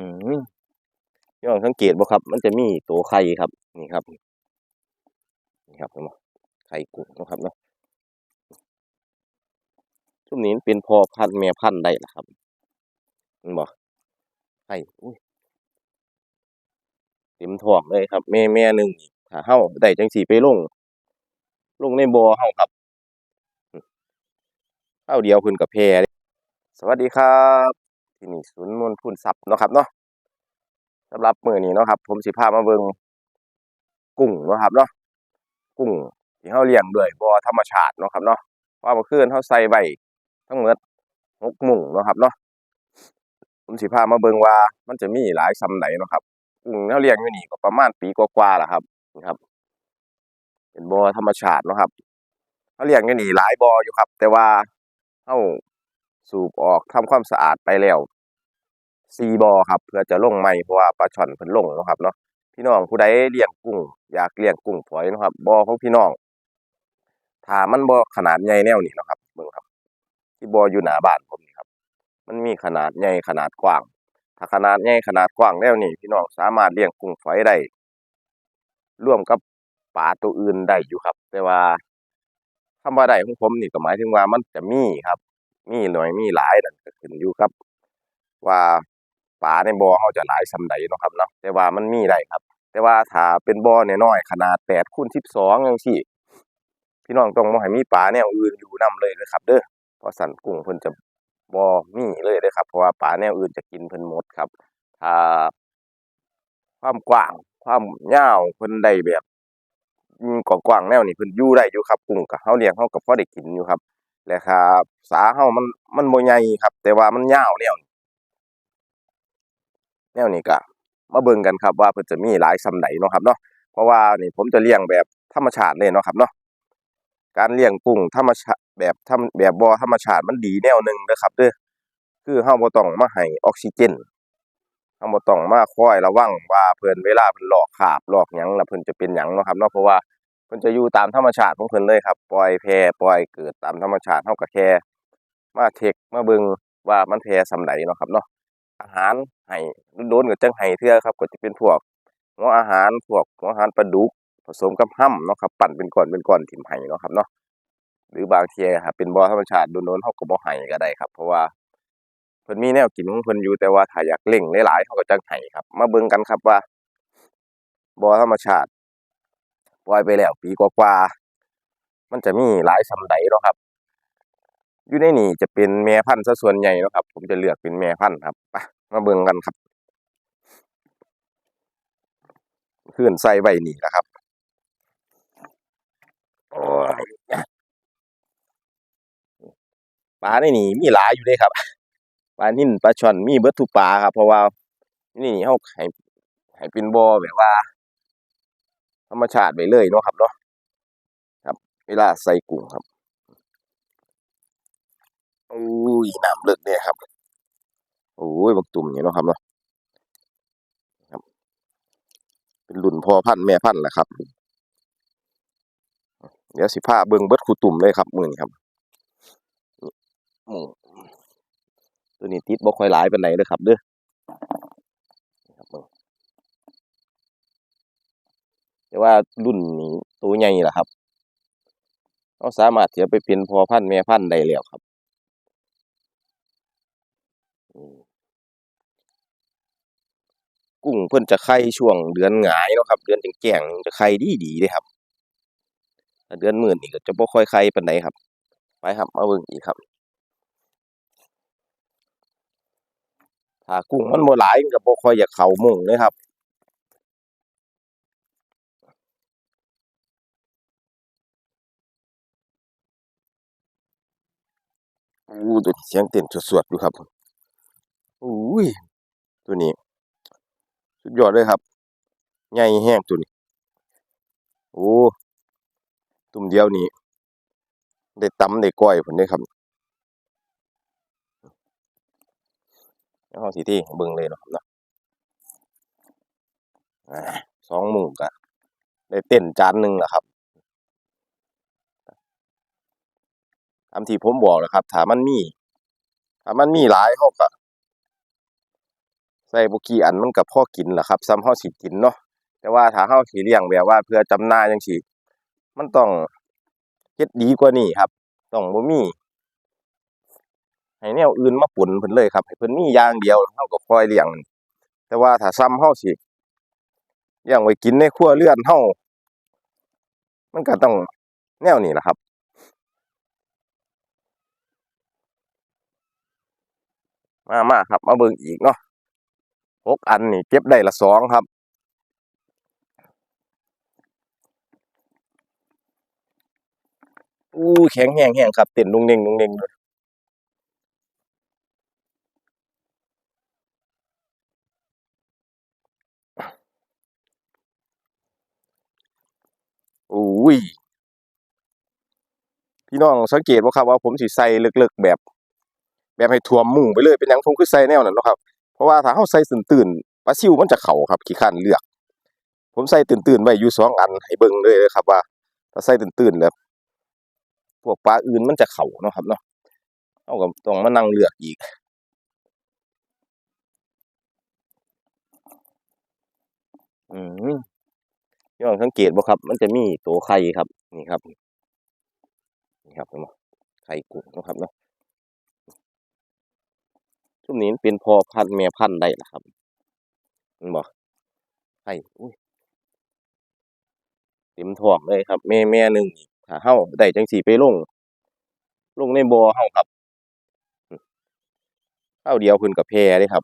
อืมย่องสังเกตบ่ครับ มันจะมีตัวไข่ครับ นี่ครับ นี่ครับเห็นบ่ไข่กุ้งนะครับเนาะช่วงนี้มันเป็นพอพันแม่พันได้ละครับเห็นบ่ไข่อุ้ยเต็มท้องเลยครับแม่แม่หนึ่งนี่ถ้าเฮาได้จังสีไปลง ลงในบ่อเฮาครับข้าเดียวเพิ่นก็แพ้เดะสวัสดีครับ ที่นี่ศูนย์มวลพูนทรัพย์เนาะครับเนาะ สำหรับมือนี้เนาะครับ ผมสิพามาเบิงกุ้งเนาะครับเนาะกุ้งที่เฮาเลี้ยงด้วยบ่อธรรมชาติเนาะครับเนาะว่าเมื่อคืนเฮาใส่ไว้ทั้งหมด6มุ้งเนาะครับเนาะผมสิพามาเบิงว่ามันจะมีหลายซำใดเนาะครับกุ้งเฮาเลี้ยงอยู่นี่ก็ประมาณปีกว่าๆล่ะครับนี่ครับ เป็นบ่อธรรมชาติเนาะครับเฮาเลี้ยงอยู่นี่หลายบ่ออยู่ครับ แต่ว่าเฮาสูบออกทำความสะอาดไปแล้ว สีบ่อครับ เพื่อจะลงใหม่เพราะว่าปลาช่อนเพิ่นลงนะครับเนาะพี่น้องผู้ใดเลี้ยงกุ้ง อยากเลี้ยงกุ้งฝอยนะครับบ่อของพี่น้องถ้ามันบ่ขนาดใหญ่แนวนี้นะครับเบิ่งครับ ที่บ่ออยู่หน้าบ้านผมนี่ครับ มันมีขนาดใหญ่ขนาดกว้าง ถ้าขนาดใหญ่ขนาดกว้างแล้วนี่พี่น้องสามารถเลี้ยงกุ้งฝอยได้ร่วมกับปลาตัวอื่นได้อยู่ครับ แต่ว่าคำว่าได้ของผมนี่ก็หมายถึงว่ามันจะมีครับ มีหน้อยมีหลายนั่นก็ขึ้นอยู่กับ ว่า ปลาในบ่อเฮาจะหลายสำใดเนาะครับเนาะแต่ว่ามันมีได้ครับ แต่ว่าถ้าเป็นบ่อน้อยขนาด8คูณ12จังซี่พี่น้องต้องบ่ให้มีปลาแนวอื่นอยู่นํเลยเด้อครับ เด้อเพราะสันกุ้งเพิ่นจะบ่มีเลยเด้อครับ เพราะว่าปลาแนวอื่นจะกินเพิ่นหมดครับถ้าความกว้าง ความยาวเพิ่นได้แบบอืมกว้างๆแนวนี้เพิ่นอยู่ได้อยู่ครับกุ้งก็เฮาเลี้ยงเฮาก็พอได้กินอยู่ครับ และครับ สาเฮามันมันบ่ใหญ่ครับ แต่ว่ามันยาวแนวนี้แนวนี้ก็มาเบิ่งกันครับว่าเพิ่นจะมีหลายส่ำใดเนาะครับเนาะเพราะว่านี่ผมจะเลี้ยงแบบธรรมชาติเลยเนาะครับเนาะการเลี้ยงกุ้งธรรมชาติแบบธรรมแบบบ่ธรรมชาติมันดีแนวหนึ่งเด้อครับเด้อคือเฮาบ่ต้องมาให้ออกซิเจนเฮาบ่ต้องมาคอยระวังว่าเพิ่นเวลาเพิ่นหลอกคาบลอกหยังแล้วเพิ่นจะเป็นหยังเนาะครับเนาะเพราะว่าเพิ่นจะอยู่ตามธรรมชาติของเพิ่นเลยครับปล่อยแพร่ปล่อยเกิดตามธรรมชาติเฮาก็แค่มาเช็กมาเบิ่งว่ามันแพร่ส่ำใดเนาะครับเนาะ อาหารให้โดนๆก็จังให้เทื่อครับ ก็จะเป็นพวกหัวอาหารพวกหัวอาหารปลาดุกผสมกับห้ำเนาะครับปั้นเป็นก้อนเป็นก้อนถิ้มให้เนาะครับเนาะหรือบางเที่ยถ้าเป็นบ่อธรรมชาติโดนๆเฮาก็บ่ให้ก็ได้ครับ เพราะว่าเพิ่นมีแนวกินของเพิ่นอยู่แต่ว่าถ้าอยากเร่งหลายๆเฮาก็จังให้ครับ มาเบิ่งกันครับว่าบ่อธรรมชาติ ปล่อยไปแล้วปีกว่าๆมันจะมีหลายส่ำใดเนาะครับ อยู่ในนี่จะเป็นแม่พันธุ์ซะส่วนใหญ่นะครับ ผมจะเลือกเป็นแม่พันธุ์ครับไปมาเบิ่งกันครับคืนใส่ไว้นี่ล่ะครับโอ้ยปลาในนี่มีหลายอยู่เดะครับปลานิ่นปลาช่อนมีเบิดทุกปลาครับ เพราะว่า นี่เฮาให้ให้เป็นบ่อแบบว่า ธรรมชาติไปเลยเนาะครับเนาะครับ เวลาใส่กุ้งครับ อุ้ยน้ำลึกเด้ครับ โอ้ยบักตุ่มนี่เนาะครับเนาะครับเป็นรุ่นพ่อพันธุ์แม่พันธุ์แหละครับ เดี๋ยวสิพาเบิ่งเบิดคูตุ่มเลยครับมือนี้ครับนี่ตัวนี้ติดบ่ค่อยหลายเปานใดเด้อครับเด้อนี่ครับเบิ่งแต่ว่ารุ่นนี้ตัวใหญ่ล่ะครับเราสามารถที่จะไปเป็นพ่อพันธุ์แม่พันธุ์ได้แล้วครับอืม กุ้งเพิ่นจะไข่ช่วงเดือนหงายเนาะครับ เดือนแจ้งๆจะไข่ดีๆเดะครับเดือนมืดนี่ก็จะบ่ค่อยไข่ปานใดครับ ไปครับมาเบิ่งอีกครับถ้ากุ้งมันบ่หลายก็บ่ค่อยอยากเข้ามุ้งเลยครับอู้ตัวเสียงเต้นสวดๆอยู่ครับอุ้ยตัวนี้ สุดยอดเลยครับใหญ่แฮงตัวนี้ โอ้ตุ่มเดียวนี่ได้ตำได้ก้อยพุ่นเด้ครับเดี๋ยวเราสิเทให้เบิ่งเลยเนาะครับเนาะสองมื้อก็ได้เต้นจานหนึ่งแล้วครับตามที่ผมบอกแหละครับ ถามันมี ถามันมีหลายเราก็ ใส่บ่กี่อันมันก็พอกินล่ะครับซ้ำเฮาสิกินเนาะแต่ว่าถ้าเฮาสิเลี้ยงแบบว่าเพื่อจำหน่ายจังซี่มันต้องเฮ็ดดีกว่านี้ครับ ต้องบ่มีให้แนวอื่นมาปนเพิ่นเลยครับให้เพิ่นมีอย่างเดียวเฮาก็ปล่อยเลี้ยง แต่ว่าถ้าซ้ำเฮาสิเลี้ยงไว้กินในครัวเรือนเฮามันก็ต้องแนวนี้ล่ะครับมามาครับ มาเบิ่งอีกเนาะ หกอันนี่เก็บได้ละสองครับ อู้แข็งแห้งแห้งครับเต้นลุงเน่งลุงเน่งเลยอุ้ยพี่น้องสังเกตบ่ครับว่าผมสิใส่ลึกๆแบบ แบบให้ท่วมมุ้งไปเลยเป็นหยังผมคือใส่แนวนั้นเนาะครับ ราะว่าถ้าเฮาใส่ตื่นๆปลาซิวมันจะเข้าครับขี้คร้านเลือก ผมใส่ตื่นๆไว้อยู่สองอันให้เบิ่งเลยครับว่าถ้าใส่ตื่นๆแล้วพวกปลาอื่นมันจะเข้าเนาะครับเนาะเฮาก็ต้องมานั่งเลือกอีกอืมพี่น้องสังเกตบ่ครับ มันจะมีตัวไข่ครับ นี่ครับ นี่ครับเห็นบ่ไข่กุ้งนะครับเนาะ ช่วงนี้มันเป็นพอพันแม่พันได้ละครับเห็นบ่ไข่อุ้ยเต็มท้องเลยครับ แม่แม่หนึ่งนี่ถ้าเฮาได้จังซี่ไปลง ลงในบ่อเฮาครับอืมคราเดียวเพิ่นก็แพรเด้ครับ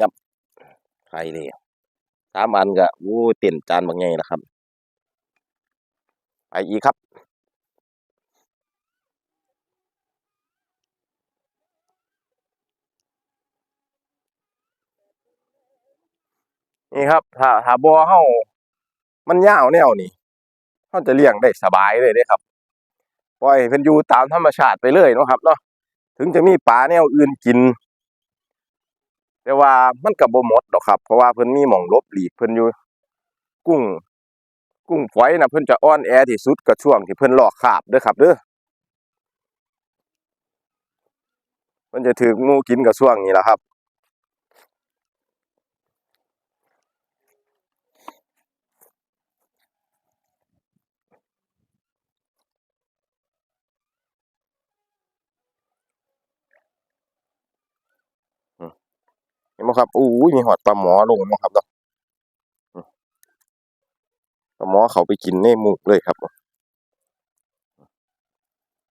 งับไข่แล้ว สามอันก็โอ้เต็มจานบักใหญ่ล่ะครับ ไปอีกครับ นี่ครับถ้าถ้าบ่อเฮามันยาวแนวนี้เฮาจะเลี้ยงได้สบายเลยเด้ครับปล่อยเพิ่นอยู่ตามธรรมชาติไปเลยเนาะครับเนาะถึงจะมีปลาแนวอื่นกิน แต่ว่ามันกับ่หมดดอกครับ เพราะว่าเพิ่นมีหม่องลบหลีกเพิ่นอยู่ กุ้ง กุ้งฝอยนะเพิ่นจะอ่อนแอที่สุดก็ช่วงที่เพิ่นหลอกขาบเด้อครับเด้อเพิ่นจะถืองูกินก็ช่วงนี้ล่ะครับ อืมเห็น บ่ครับอู้ยมีฮอดปลาหมอลงบ่ครับเนาะปลาหมอเขาไปกินในหมูกเลยครับ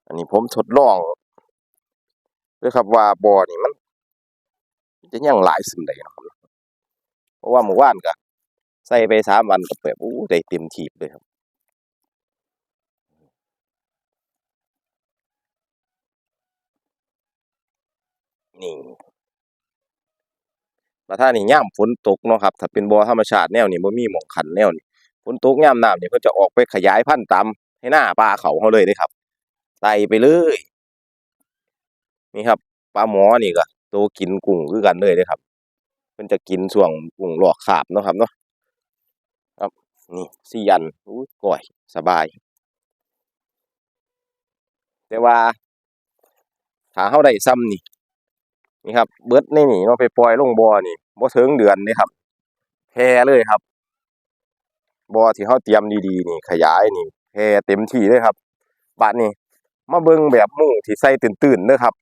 อันนี้ผมทดลองเด้อครับว่าบ่อนี่มัน จะยังหลายส่ำใดนะครับเพราะว่าเมื่อวานก็ใส่ไปสามวันก็แบบโอ้ได้เต็มถีบเลยครับนี่ แล้วถ้านี่ยามฝนตกเนาะครับถ้าเป็นบ่อธรรมชาติแนวนี้บ่มีหมองขันแนวนี้ฝนตกยามน้ำนี่เพิ่นจะออกไปขยายพันธุ์ตามให้หน้าปลาเขาเขาเลยเด้ครับไต่ไปเลยนี่ครับปลาหมอนี่ก็โตกินกุ้งคือกันเลยเด้ครับเพิ่นจะกินช่วงกุ้งหลอกคราบเนาะครับเนาะครับนี่สี่อันอู้ก้อยสบาย แต่ว่าถ้าเฮาได้ซ้ำนี่ นี่ครับเบิดในนี่เนาไปปล่อยลงบ่อนี่บ่ถึงเดือนเด้ครับแพร่เลยครับบ่อที่เฮาเตรียมดีๆนี่ ขยายนี่แพร่เต็มที่เลยครับบัดนี้มาเบิ่งแบบมุ้งที่ใส่ตื้นๆเด้อครับ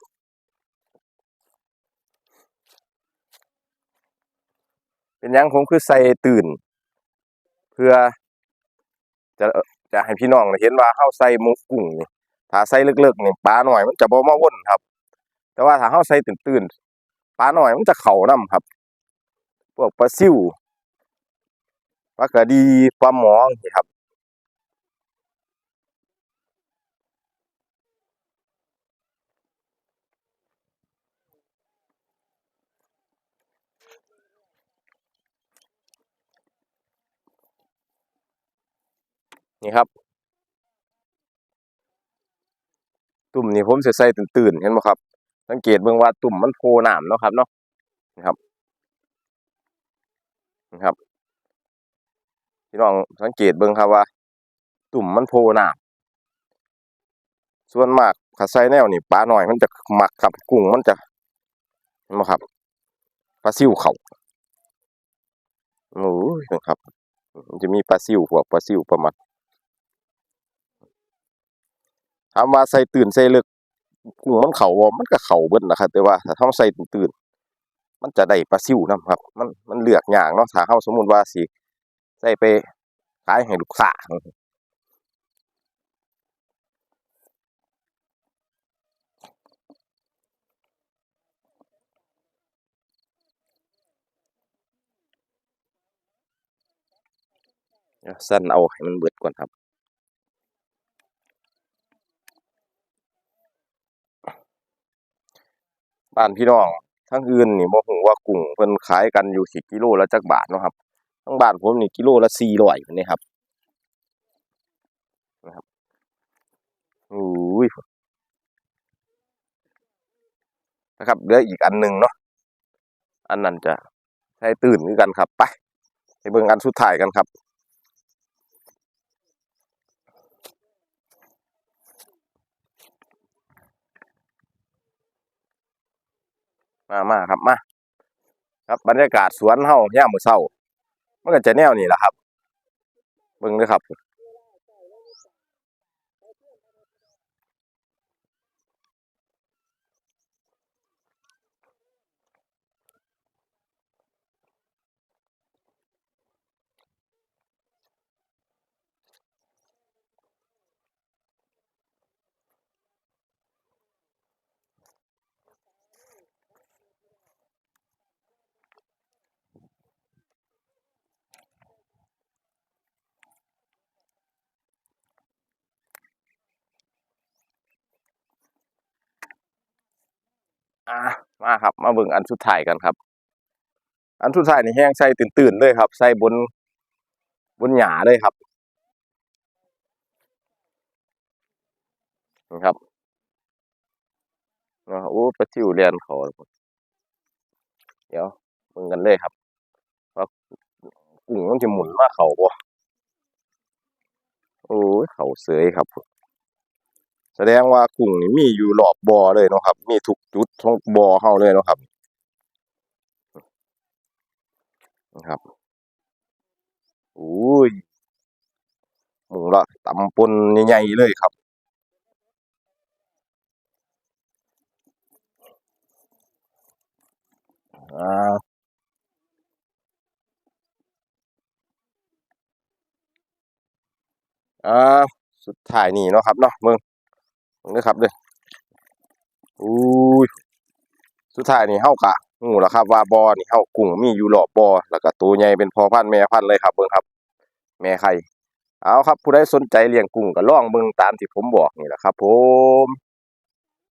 เป็นยังผมคือใส่ตื่น เพื่อ จะจะให้พี่น้องเห็นว่าเฮาใส่มูกุ้งนี่ถ้าใส่เลิกๆนี่ปลาหน้อยมันจะบ่มาว่นครับ แต่ว่าถ้าเฮาใส่ตื่นๆปลาหน้อยมันจะเข้านํครับ พวกปลาซิวปลากระดีปลาหมองซี้ครับนี่ครับ ตุ่มนี่ผมใสิใส่ตื่นๆเห็นบ่ครับ สังเกตเบิ่งว่าตุ่มมันโผล่น้ำเนาะครับเนาะนี่ครับนี่ครับพี่น้องสังเกตเบิ่งครับว่า ตุ่มมันโผล่หน้าส่วนมากถ้าใส่แนวนี่ปลาหน่อยมันจะหมักครับกุ้งมันจะเห็นบ่ครับปลาซิวเขาโอ้ยนะครับมันจะมีปลาซิวพวกปลาซิวประมาณถามว่าใส่ตื่นใส่เลึก มันเข่าบ่มันก็เข่าเบิดนะครับแต่ว่าถ้าเฮาใส่ตื่นๆมันจะได้ปลาซิวนํครับ มันมันเลือกยากเนาะถ้าเฮาสมมุติว่าสิใส่ไปขายให้ลูกค้าสั่นเอาให้มันเบิดก่อนครับ บ้านพี่น้องทั้งอื่นนี่บ่ฮู้ว่ากุ้งเพิ่นขายกันอยู่สิกิโลละจักบาทเนาะครับทั้งบ้านผมนี่กิโลละ400พุ่นนี่ครับนะครับอุ้ยนะครับเหลืออีกอันหนึ่งเนาะอันนั้นจะใช้ตื่นกันครับไปไปเบิ่งอันสุดท้ายกันครับ มามาครับมาครับบรรยากาศสวนเฮายามมื้อเช้ามันก็จะแนวนี้แหละครับเบิ่งเด้อครับ อ่ามาครับ มาเบิ่งอันสุดท้ายกันครับ อันสุดท้ายนี่แห้งใส่ตื่นๆเลยครับ ใส่บนบนหญ้าเลยครับนี่ครับนะโอ้ปลาซิวเลียนเขาเดี๋ยวเบิ่งกันเลยครับว่ากุ้งมันสิหมุนมาเขาบ่โอ้ยเขาเสยครับ แสดงว่ากุ้งนี่มีอยู่รอบบ่อเลยนะครับ มีทุกจุดของบ่อเฮาเลยนะครับนะครับโอ้ยหมูละตำปนใหญ่ๆเลยครับอ่าอ่าสุดท้ายนี่เนาะครับเนาะเบิ่ง นะครับเด้ออุ้ยสุดท้ายนี่เฮากะฮู้แล้วครับว่าบอนี่เฮากุ้งมีอยู่หลอบบ่อแล้วก็ตัวใหญ่เป็นพอพันแม่พันเลยครับเบิ่งครับ แม่ไข่เอาครับผู้ใดสนใจเลี้ยงกุ้งก็ล่องเบิ่งตามที่ผมบอกนี่แหละครับ ผม